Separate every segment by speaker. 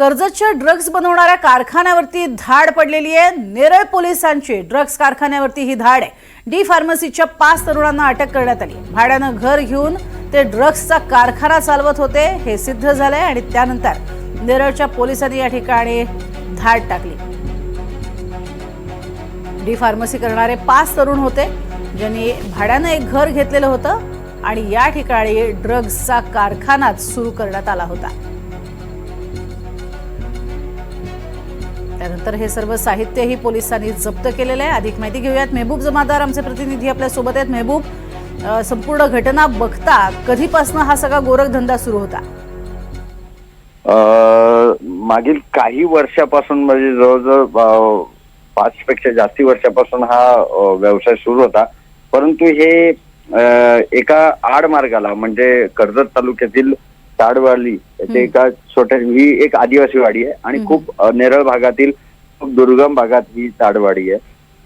Speaker 1: कर्जतच्या drugs बनवणाऱ्या कारखान्यावरती धाड पडलेली आहे. नेरळ पोलिसांची ड्रग्ज कारखान्यावरती ही धाड आहे. डी फार्मसीच्या पाच तरुणांना अटक करण्यात आली. भाड्यानं घर घेऊन ते ड्रग्जचा कारखाना चालवत होते हे सिद्ध झालंय आणि त्यानंतर नेरळच्या पोलिसांनी या ठिकाणी धाड टाकली. डी फार्मसी करणारे पाच तरुण होते ज्यांनी भाड्यानं एक घर घेतलेलं होतं आणि या ठिकाणी ड्रग्जचा कारखानाच सुरू करण्यात आला होता. त्यानंतर हे सर्व साहित्यही पोलिसांनी जप्त केलेलं आहे. अधिक माहिती घेऊयात. मेहबूब जमादार आमचे प्रतिनिधी आपल्यासोबत आहेत. मेहबूब संपूर्ण घटना बघता कधीपासून हा सगळा गोरखधंदा सुरू होता?
Speaker 2: मागील काही वर्षापासून म्हणजे जवळजवळ पाच पेक्षा जास्ती वर्षापासून हा व्यवसाय सुरू होता. परंतु हे एका आड मार्गाला म्हणजे कर्जत तालुक्यातील ताडवाली येथे एका छोट्या ही एक आदिवासी वाडी आहे आणि खूप नेरळ भागातील खूप दुर्गम भागात ही ताडवाडी आहे.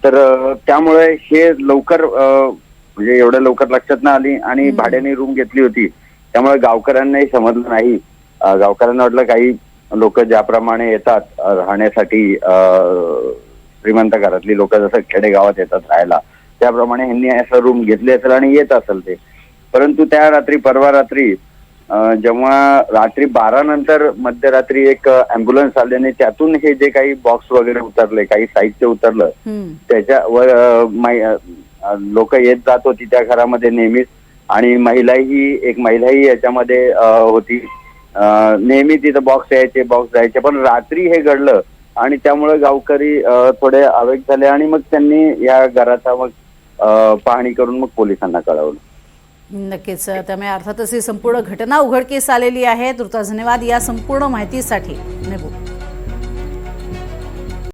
Speaker 2: तर त्यामुळे हे लवकर म्हणजे एवढ्या लवकर लक्षात नाही आली आणि भाड्याने रूम घेतली होती. त्यामुळे गावकऱ्यांनाही समजलं नाही. गावकऱ्यांना वाटलं काही लोक ज्याप्रमाणे येतात राहण्यासाठी श्रीमंत घरातली लोक जसं खेडेगावात येतात राहायला त्याप्रमाणे ह्यांनी असं रूम घेतली असेल आणि येत असेल ते. परंतु त्या रात्री परवा रात्री जेव्हा रात्री बारा नंतर मध्यरात्री एक अँब्युलन्स आल्याने त्यातून हे जे काही बॉक्स वगैरे उतरले काही साहित्य उतरलं. त्याच्यावर लोक येत जात होती त्या घरामध्ये नेहमीच आणि महिलाही एक महिलाही याच्यामध्ये होती नेहमी तिथं बॉक्स यायचे बॉक्स जायचे पण रात्री हे घडलं आणि त्यामुळे गावकरी थोडे आवेग झाले आणि मग त्यांनी या घराचा मग पाहणी करून मग पोलिसांना कळवलं
Speaker 1: नक्कीच. त्यामुळे अर्थातच ही संपूर्ण घटना उघडकीस आलेली आहे. तुर्तास धन्यवाद. या संपूर्ण माहितीसाठी नेबू.